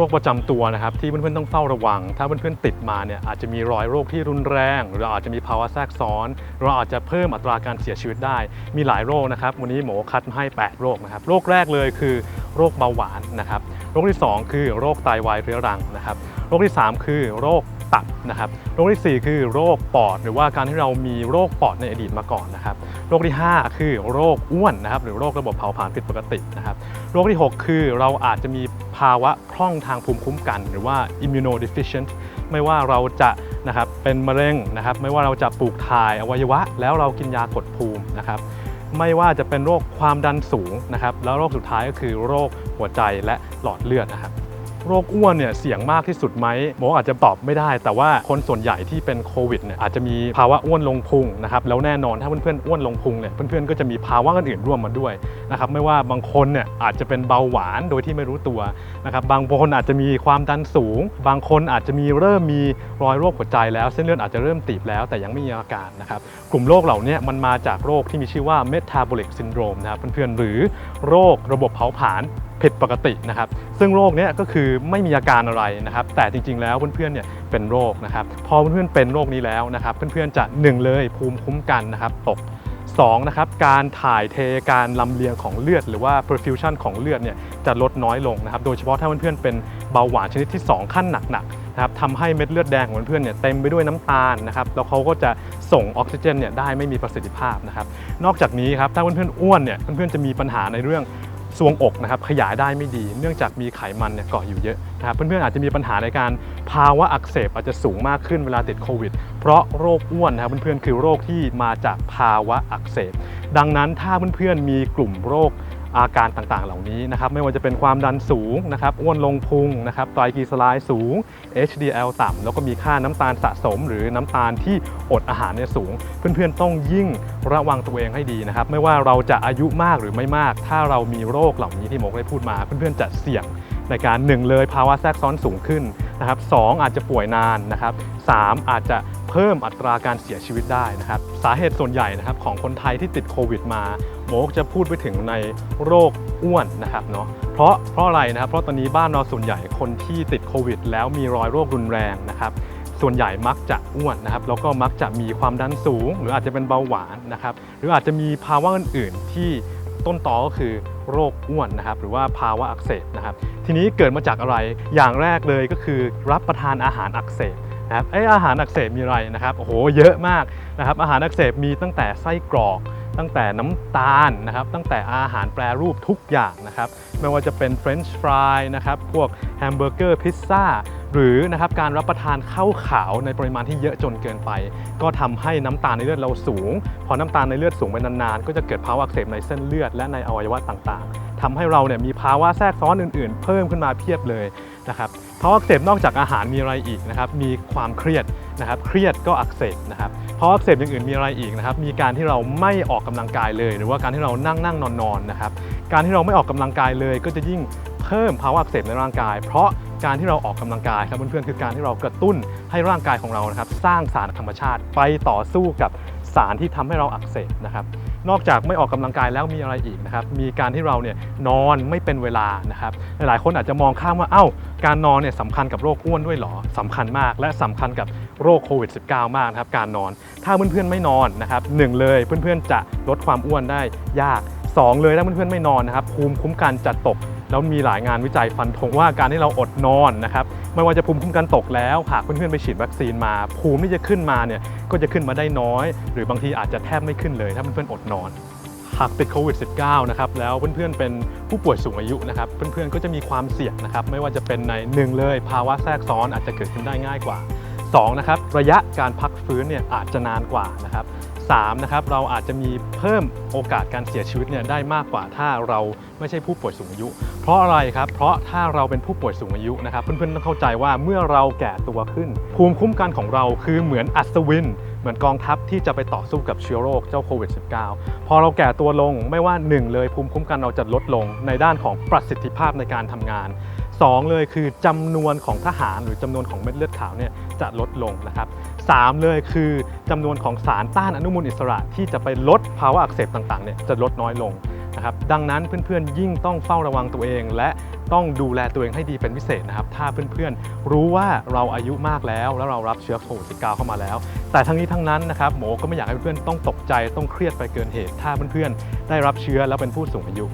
รคประจำตัวนะครับที่เพื่อนๆต้องเฝ้าระวัง ถ้าเพื่อนๆติดมาเนี่ยอาจจะมีรอยโรคที่รุนแรง หรืออาจจะมีภาวะแทรกซ้อน เราอาจจะเพิ่มอัตราการเสียชีวิตได้ มีหลายโรคนะครับวันนี้หมอคัดมาให้ 8 โรคนะครับโรคแรกเลยคือโรคเบาหวานนะครับโรคที่ 2 คือโรคไตวายเรื้อรังนะครับโรคที่ 3 คือโรค ตับนะครับโรคทีสี่ 4 คือโรคปอด หรือว่าการที่เรามีโรคปอดในอดีตมาก่อนนะครับโรคที่ 5 คือโรคอ้วนนะครับหรือโรคระบบเผาผลาญผิดปกตินะครับโรคที่ 6 คือเราอาจจะมีภาวะพร่องทางภูมิคุ้มกัน หรือว่า immunodeficient ไม่ว่าเราจะนะครับเป็นมะเร็งนะครับไม่ว่าเราจะปลูกถ่ายอวัยวะ แล้วเรากินยากดภูมินะครับไม่ว่าจะเป็นโรคความดันสูงนะครับแล้วโรคสุดท้ายก็คือโรคหัวใจและหลอดเลือดนะครับ โรคอ้วนเนี่ยเสี่ยงมากที่สุดไหมหมออาจจะตอบไม่ได้ แต่ว่าคนส่วนใหญ่ที่เป็นโควิดเนี่ยอาจจะมีภาวะอ้วนลงพุงนะครับแล้วแน่นอนถ้าเพื่อนๆอ้วนลงพุงเนี่ยเพื่อนๆก็จะมีภาวะอื่นๆร่วมมาด้วยนะครับไม่ว่าบางคนเนี่ยอาจจะเป็นเบาหวานโดยที่ไม่รู้ตัวนะครับบางคนอาจจะมีความดันสูง บางคนอาจจะมีเริ่มมีรอยโรคหัวใจแล้ว เส้นเลือดอาจจะเริ่มตีบแล้ว แต่ยังไม่มีอาการนะครับกลุ่มโรคเหล่านี้มันมาจากโรคที่มีชื่อว่า metabolic syndrome นะครับเพื่อนๆหรือโรคระบบเผาผลาญ ผิดปกตินะครับ ซึ่งโรคเนี้ยก็คือไม่มีอาการอะไรนะครับ แต่จริงๆ แล้วเพื่อนๆเนี่ยเป็นโรคนะครับ พอเพื่อนๆเป็นโรคนี้แล้วนะครับ เพื่อนๆจะหนึ่งเลยภูมิคุ้มกันนะครับตกสองนะครับการถ่ายเทการลำเลียงของเลือด หรือว่า perfusion ของเลือดเนี่ยจะลดน้อยลงนะครับ โดยเฉพาะถ้าเพื่อนๆเป็นเบาหวานชนิดที่ 2 ขั้นหนักๆนะครับทำให้เม็ดเลือดแดงของเพื่อนๆเนี่ยเต็มไปด้วยน้ำตาลนะครับแล้วเขาก็จะส่งออกซิเจนเนี่ยได้ไม่มีประสิทธิภาพนะครับ นอกจากนี้ครับถ้าเพื่อนๆอ้วนเนี่ยเพื่อนๆจะมีปัญหาในเรื่อง ทรวงอกนะครับขยายได้ไม่ดี เนื่องจากมีไขมันเนี่ยเกาะอยู่เยอะนะครับเพื่อนๆอาจจะมีปัญหาในการภาวะอักเสบอาจจะสูงมากขึ้นเวลาติดโควิด เพราะโรคอ้วนนะครับเพื่อนๆคือโรคที่มาจากภาวะอักเสบ ดังนั้นถ้าเพื่อนๆมีกลุ่มโรค อาการต่างๆ เหล่านี้นะครับไม่ว่าจะเป็นความดันสูงนะครับอ้วนลงพุงนะครับไตรกลีเซอไรด์สูง HDL ต่ำแล้วก็มีค่าน้ำตาลสะสม หรือน้ำตาลที่อดอาหารเนี่ยสูง เพื่อนๆต้องยิ่งระวังตัวเองให้ดีนะครับไม่ว่าเราจะอายุมากหรือไม่มาก ถ้าเรามีโรคเหล่านี้ที่หมอได้พูดมา เพื่อนๆจะเสี่ยงในการหนึ่งเลยภาวะแทรกซ้อนสูงขึ้นนะครับสองอาจจะป่วยนานนะครับสามอาจจะเพิ่มอัตราการเสียชีวิตได้นะครับสาเหตุส่วนใหญ่นะครับของคนไทยที่ติดโควิดมา หมอจะพูดไปถึงในโรคอ้วนนะครับเนาะเพราะเพราะอะไรนะครับเพราะตอนนี้บ้านเราส่วนใหญ่คนที่ติดโควิด แล้วมีรอยโรครุนแรงนะครับส่วนใหญ่มักจะอ้วนนะครับแล้วก็มักจะมีความดันสูง หรืออาจจะเป็นเบาหวานนะครับหรืออาจจะมีภาวะอื่นๆ ที่ต้นตอก็คือโรคอ้วนนะครับหรือว่าภาวะอักเสบนะครับทีนี้เกิดมาจากอะไรอย่างแรกเลยก็คือรับประทานอาหารอักเสบนะครับไออาหารอักเสบมีอะไรนะครับโอ้โหเยอะมากนะครับอาหารอักเสบมีตั้งแต่ไส้กรอก ตั้งแต่น้ำตาลนะครับ ตั้งแต่อาหารแปรรูปทุกอย่างนะครับ ไม่ว่าจะเป็นเฟรนช์ฟรายนะครับ พวกแฮมเบอร์เกอร์พิซซ่าหรือนะครับการรับประทานข้าวขาวในปริมาณที่เยอะจนเกินไป ก็ทำให้น้ำตาลในเลือดเราสูง พอน้ำตาลในเลือดสูงไปนานๆ ก็จะเกิดภาวะอักเสบในเส้นเลือดและในอวัยวะต่างๆทำให้เราเนี่ยมีภาวะแทรกซ้อนอื่นๆ เพิ่มขึ้นมาเพียบเลยนะครับ ภาวะอักเสบนอกจากอาหารมีอะไรอีกนะครับ มีความเครียดนะครับ เครียดก็อักเสบนะครับภาะอักเสบอย่างอื่นมีอะไรอีกนะครับ มีการที่เราไม่ออกกำลังกายเลย หรือว่าการที่เรานั่งนั่งนอนนอนนะครับ การที่เราไม่ออกกำลังกายเลยก็จะยิ่งเพิ่มภาวะอักเสบในร่างกาย เพราะการที่เราออกกำลังกายครับเพื่อนๆคือการที่เรากระตุ้นให้ร่างกายของเรานะครับ สร้างสารธรรมชาติไปต่อสู้กับสารที่ทำให้เราอักเสบนะครับ นอกจากไม่ออกกำลังกายแล้วมีอะไรอีกนะครับ มีการที่เราเนี่ยนอนไม่เป็นเวลานะครับหลายคนอาจจะมองข้ามว่า เอ้า การนอนเนี่ยสำคัญกับโรคอ้วนด้วยหรอสำคัญมาก และสำคัญกับโรคโควิด -19 มากนะครับ การนอน ถ้าเพื่อนๆไม่นอนนะครับหนึ่งเลยเพื่อนๆจะลดความอ้วนได้ยากสองเลยถ้าเพื่อนๆไม่นอนนะครับภูมิคุ้มกันจะตก แล้วมีหลายงานวิจัยฟันธงว่าการที่เราอดนอนนะครับไม่ว่าจะภูมิคุ้มกันตกแล้วหากเพื่อนๆไปฉีดวัคซีนมา ภูมิที่จะขึ้นมาเนี่ยก็จะขึ้นมาได้น้อย หรือบางทีอาจจะแทบไม่ขึ้นเลย ถ้าเพื่อนๆอดนอนหากติดโควิด -19 นะครับแล้วเพื่อนๆเป็นผู้ป่วยสูงอายุนะครับเพื่อนๆก็จะมีความเสี่ยงนะครับไม่ว่าจะเป็นในหนึ่งเลย ภาวะแทรกซ้อนอาจจะเกิดขึ้นได้ง่ายกว่า 2นะครับระยะการพักฟื้นเนี่ยอาจจะนานกว่านะครับ3นะครับเราอาจจะมีเพิ่มโอกาสการเสียชีวิตเนี่ยได้มากกว่าถ้าเราไม่ใช่ผู้ป่วยสูงอายุ เพราะอะไรครับ เพราะถ้าเราเป็นผู้ป่วยสูงอายุนะครับเพื่อนๆต้องเข้าใจว่าเมื่อเราแก่ตัวขึ้น ภูมิคุ้มกันของเราคือเหมือนอัศวิน เหมือนกองทัพที่จะไปต่อสู้กับเชื้อโรคเจ้าโควิด -19 พอเราแก่ตัวลงไม่ว่า 1 เลยภูมิคุ้มกันเราจะลดลงในด้านของประสิทธิภาพในการทำงาน 2 เลยคือจำนวนของทหารหรือจำนวนของเม็ดเลือดขาวเนี่ยจะลดลงนะครับ3เลยคือจำนวนของสารต้านอนุมูลอิสระที่จะไปลดภาวะอักเสบต่างๆเนี่ยจะลดน้อยลงนะครับดังนั้นเพื่อนๆยิ่งต้องเฝ้าระวังตัวเอง และต้องดูแลตัวเองให้ดีเป็นพิเศษนะครับ ถ้าเพื่อนๆรู้ว่าเราอายุมากแล้ว แล้วเรารับเชื้อโควิด -19 เข้ามาแล้ว แต่ทั้งนี้ทั้งนั้นนะครับหมอก็ไม่อยากให้เพื่อนๆต้องตกใจต้องเครียดไปเกินเหตุ ถ้าเพื่อนๆได้รับเชื้อแล้วเป็นผู้สูงอายุ